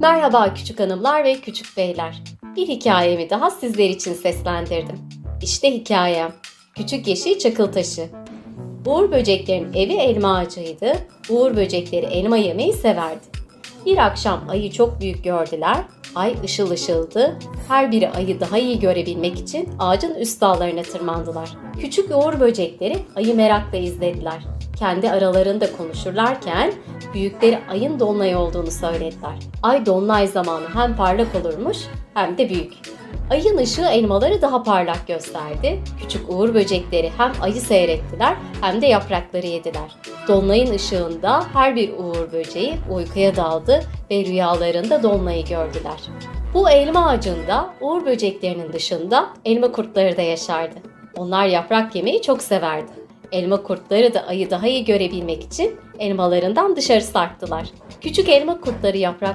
Merhaba küçük hanımlar ve küçük beyler. Bir hikayemi daha sizler için seslendirdim. İşte hikayem. Küçük Yeşil Çakıl Taşı. Uğur böceklerin evi elma ağacıydı. Uğur böcekleri elma yemeyi severdi. Bir akşam ayı çok büyük gördüler. Ay ışıl ışıldı. Her biri ayı daha iyi görebilmek için ağacın üst dallarına tırmandılar. Küçük uğur böcekleri ayı merakla izlediler. Kendi aralarında konuşurlarken büyükleri ayın dolunay olduğunu söylediler. Ay dolunay zamanı hem parlak olurmuş hem de büyük. Ayın ışığı elmaları daha parlak gösterdi. Küçük uğur böcekleri hem ayı seyrettiler hem de yaprakları yediler. Dolunayın ışığında her bir uğur böceği uykuya daldı ve rüyalarında dolunayı gördüler. Bu elma ağacında uğur böceklerinin dışında elma kurtları da yaşardı. Onlar yaprak yemeyi çok severdi. Elma kurtları da ayı daha iyi görebilmek için elmalarından dışarı sarktılar. Küçük elma kurtları yaprak